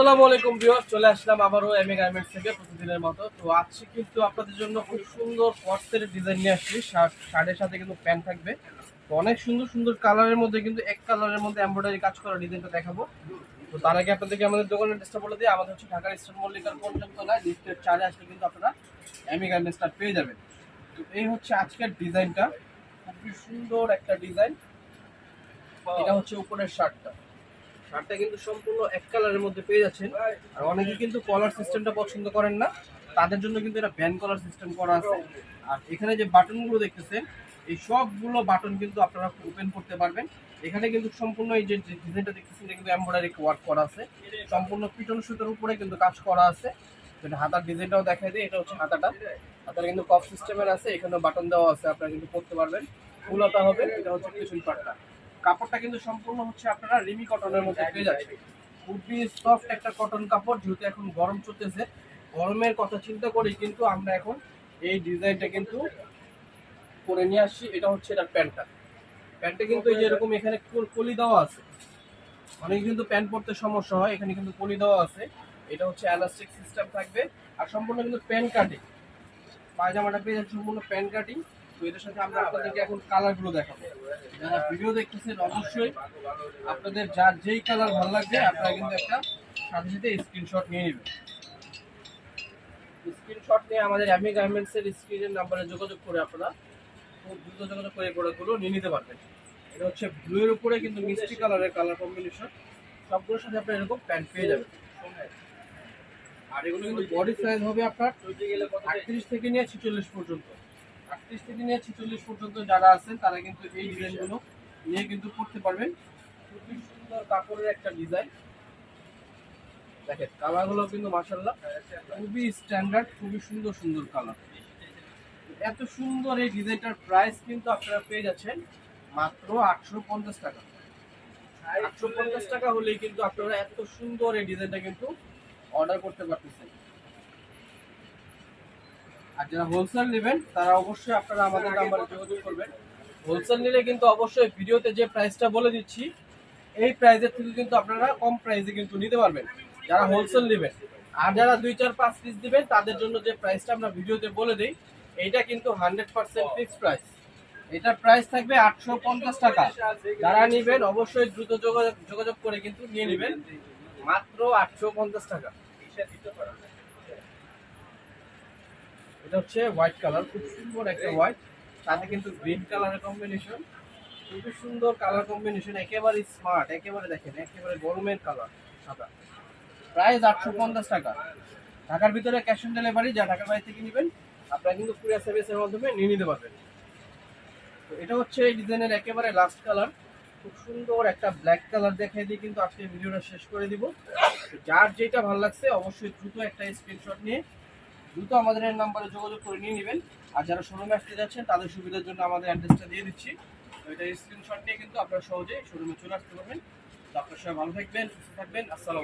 আসসালামু আলাইকুম ভিউয়ার চলে আসলাম আবারও এমএ গার্মেন্টস থেকে প্রতিদিনের মতো। তো আজকে কিন্তু আপনাদের জন্য খুব সুন্দর কটসের ডিজাইন নিয়ে আসছি। শার্ট শার্টের সাথে কিন্তু প্যান্ট থাকবে। তো অনেক সুন্দর সুন্দর কালারের মধ্যে কিন্তু এক কালারের মধ্যে এমব্রয়ডারি কাজ করা ডিজাইনটা দেখাবো। তো তার আগে আপনাদেরকে আমাদের দোকানের ড্রেসটা বলে দিই। আমাদের হচ্ছে ঢাকার ইস্টার্ন মল্লিকার পর্যন্ত নয় লিস্টের চারে আসলে কিন্তু আপনারা এমএ গার্মেন্টসটা পেয়ে যাবেন। তো এই হচ্ছে আজকের ডিজাইনটা খুবই সুন্দর একটা ডিজাইন এটা হচ্ছে উপরের শার্টটা। শার্টটা কিন্তু সম্পূর্ণ এক কালারের মধ্যে পেয়ে যাচ্ছেন। আর অনেকে কিন্তু কলার সিস্টেমটা পছন্দ করেন না। তাদের জন্য কিন্তু এটা ব্যান কলার সিস্টেম করা আছে। আর এখানে যে বাটনগুলো দেখতেছেন, এই সবগুলো বাটন কিন্তু আপনারা ওপেন করতে পারবেন। এখানে কিন্তু সম্পূর্ণ এই যে ডিজাইনটা দেখতেছেন, এটা কিন্তু এমব্রয়ডারি ওয়ার্ক করা আছে। সম্পূর্ণ পিটন সুতোর উপরে কিন্তু কাজ করা আছে। যেটা হাতার ডিজাইনটাও দেখাই দিই এটা হচ্ছে হাতাটা। হাতাটা কিন্তু কফ সিস্টেমের আছে এখানে বাটন দেওয়া আছে, আপনারা কিন্তু করতে পারবেন। ফুলতা হবে, এটা হচ্ছে পিছন পাটটা। কাপড়টা কিন্তু সম্পূর্ণ হচ্ছে আপনারা রিমি কটনের মধ্যে পেয়ে যাচ্ছে খুবই সফট একটা কটন কাপড়, যেহেতু এখন গরম চলতেছে। গরমের কথা চিন্তা করেই কিন্তু আমরা এখন এই ডিজাইনটা কিন্তু করে নিয়ে আসছি। এটা হচ্ছে এটা প্যান্টটা। প্যান্টটা কিন্তু এই যে এরকম এখানে কলি দেওয়া আছে। অনেকে কিন্তু প্যান্ট পরতে সমস্যা হয়, এখানে কিন্তু কলি দেওয়া আছে। এটা হচ্ছে এলাস্টিক সিস্টেম থাকবে। আর সম্পূর্ণ কিন্তু প্যান্ট কাটিং পায়জামাটা পেয়ে যাচ্ছে সম্পূর্ণ প্যান্ট কাটিং তো এটার সাথে আমরা আপনাদেরকে এখন কালারগুলো দেখাবো। যারা ভিডিও দেখতেছেন অবশ্যই আপনাদের যার যেই কালার ভালো লাগবে আপনারা কিন্তু একটা সাথে সাথে স্ক্রিনশট নিয়ে নেবেন। স্ক্রিনশট নিয়ে আমাদের অ্যামি গার্মেন্টসের স্ক্রিনের নাম্বারে যোগাযোগ করে আপনারা খুব দ্রুত যোগাযোগ করে প্রোডাক্টগুলো নিয়ে নিতে পারবেন। এটা হচ্ছে ব্লু এর উপরে কিন্তু মিষ্টি কালারের কালার কম্বিনেশন সবগুলোর সাথে আপনারা এরকম প্যান্ট পেয়ে যাবেন। আর এগুলো কিন্তু বডি সাইজ হবে আপনার আটত্রিশ থেকে নিয়ে ছিচল্লিশ পর্যন্ত। আটত্রিশ থেকে নিয়ে ছিচল্লিশ পর্যন্ত যারা আছেন, তারা কিন্তু এই ডিজাইনগুলো নিয়ে কিন্তু করতে পারবেন। খুবই সুন্দর কাপড়ের একটা ডিজাইন। দেখেন, কালারগুলো কিন্তু মাসাল্লাহ খুবই স্ট্যান্ডার্ড, খুবই সুন্দর সুন্দর কালার। এত সুন্দর এই ডিজাইনটার প্রাইস কিন্তু আপনারা পেয়ে যাচ্ছেন মাত্র আটশো পঞ্চাশ টাকা। আটশো পঞ্চাশ টাকা হলেই কিন্তু আপনারা এত সুন্দর এই ডিজাইনটা কিন্তু অর্ডার করতে পারতেছেন। আর যারা হোলসেল নেবেন তারা অবশ্যই আপনারা আমাদের নাম্বারে যোগাযোগ করবেন। হোলসেল নিলে কিন্তু অবশ্যই ভিডিওতে যে প্রাইসটা বলে দিচ্ছি এই প্রাইসের থেকে কিন্তু আপনারা কম প্রাইসে কিন্তু নিতে পারবেন। যারা হোলসেল নেবেন আর যারা দুই চার পাঁচ পিস দিবেন তাদের জন্য যে প্রাইসটা আমরা ভিডিওতে বলে দিই এইটা কিন্তু হান্ড্রেড পার্সেন্ট ফিক্সড প্রাইস এটার প্রাইস থাকবে আটশো পঞ্চাশ টাকা। যারা নেবেন অবশ্যই দ্রুত যোগাযোগ যোগাযোগ করে কিন্তু নিয়ে নেবেন। মাত্র আটশো পঞ্চাশ টাকা। এটা হচ্ছে হোয়াইট কালার খুব সুন্দর একটা হোয়াইট সাথে কিন্তু গ্রিন কালারের কম্বিনেশন খুবই সুন্দর কালার কম্বিনেশন একেবারে স্মার্ট একেবারে দেখেন একেবারে গরমের কালার সাদা। প্রাইস আটশো পঞ্চাশ টাকা। ঢাকার ভিতরে ক্যাশ অন ডেলিভারি যা ঢাকার বাইরে থেকে নেবেন আপনারা কিন্তু কুরিয়ার সার্ভিসের মাধ্যমে নিয়ে নিতে পারবেন। তো এটা হচ্ছে এই ডিজাইনের একেবারে লাস্ট কালার খুব সুন্দর একটা ব্ল্যাক কালার দেখাই দিয়ে কিন্তু আজকে ভিডিওটা শেষ করে দিব। যার যেটা ভালো লাগছে অবশ্যই দ্রুত একটা স্ক্রিনশট নিয়ে দ্রুত আমাদের এই নাম্বারে যোগাযোগ করে নিয়ে নেবেন। আর যারা শোরুমে আসতে যাচ্ছেন, তাদের সুবিধার জন্য আমাদের অ্যাড্রেসটা দিয়ে দিচ্ছি। এটা স্ক্রিনশট নিয়ে কিন্তু আপনারা সহজেই শোরুমে চলে আসতে পারবেন। তো আপনার সবাই ভালো থাকবেন, সুস্থ থাকবেন। আসসালাম